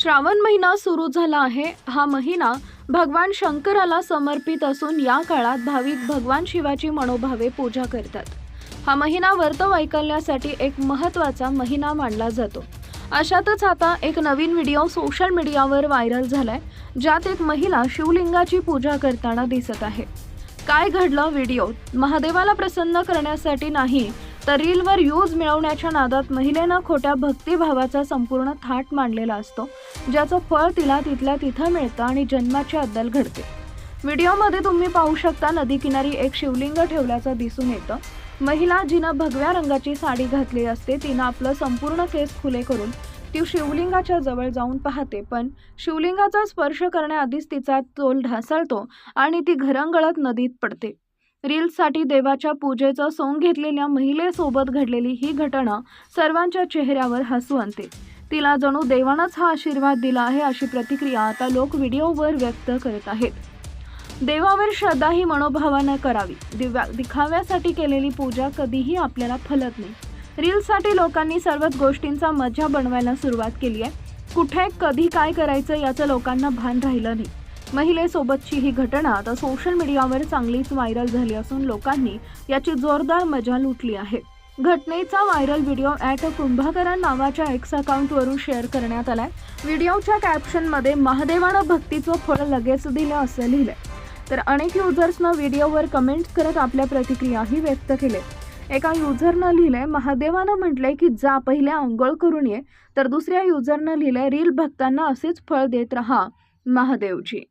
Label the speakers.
Speaker 1: श्रावण महिना सुरू झाला आहे. हा महिना भगवान शंकराला समर्पित असून या काळात भाविक भगवान शिवाची मनोभावे पूजा करतात. हा महिना व्रत वैकल्यासाठी एक महत्त्वाचा महिना मानला जातो. अशातच आता एक नवीन व्हिडिओ सोशल मीडियावर व्हायरल झालाय ज्यात एक महिला शिवलिंगाची पूजा करताना दिसत आहे. काय घडलं व्हिडिओ महादेवाला प्रसन्न करण्यासाठी नाही तर रीलवर यूज मिळवण्याच्या नादात महिलेनं खोट्या भक्तिभावाचा संपूर्ण थाट मांडलेला असतो ज्याचं फळ तिला तिथल्या तिथं मिळतं आणि जन्माची अद्दल घडते. व्हिडिओमध्ये तुम्ही पाहू शकता नदीकिनारी एक शिवलिंग ठेवल्याचं दिसून येतं. महिला जिनं भगव्या रंगाची साडी घातली असते तिनं आपलं संपूर्ण केस खुले करून ती शिवलिंगाच्या जवळ जाऊन पाहते पण शिवलिंगाचा स्पर्श करण्याआधीच तिचा तोल ढासळतो आणि ती घरंगळत नदीत पडते. रील्ससाठी देवाच्या पूजेचं सोंग घेतलेल्या महिलेसोबत घडलेली ही घटना सर्वांच्या चेहऱ्यावर हसू आणते तिला जणू देवानंच हा आशीर्वाद दिला आहे अशी प्रतिक्रिया आता लोक व्हिडिओवर व्यक्त करत आहेत. देवावर श्रद्धा ही मनोभावानं करावी. दिव्या दिखाव्यासाठी केलेली पूजा कधीही आपल्याला फलत नाही. रील्ससाठी लोकांनी सर्वच गोष्टींचा मजा बनवायला सुरुवात केली आहे. कुठे कधी काय करायचं याचं लोकांना भान राहिलं नाही. महिलेसोबतची ही घटना आता सोशल मीडियावर चांगलीच व्हायरल झाली असून लोकांनी याची जोरदार मजा लुटली आहे. घटनेचा व्हायरल व्हिडिओ ॲट कुंभाकरण नावाच्या एक्स अकाउंटवरून शेअर करण्यात आलाय. व्हिडिओच्या कॅप्शनमध्ये महादेवानं भक्तीचं फळ लगेच दिलं असं लिहिलंय. तर अनेक युजर्सनं व्हिडिओवर कमेंट्स करत आपल्या प्रतिक्रियाही व्यक्त केल्या. एका युजरनं लिहिलंय महादेवानं म्हटलंय की जा पहिल्या आंघोळ करून ये तर दुसऱ्या युजरनं लिहिलंय रील भक्तांना असेच फळ देत रहा महादेवजी.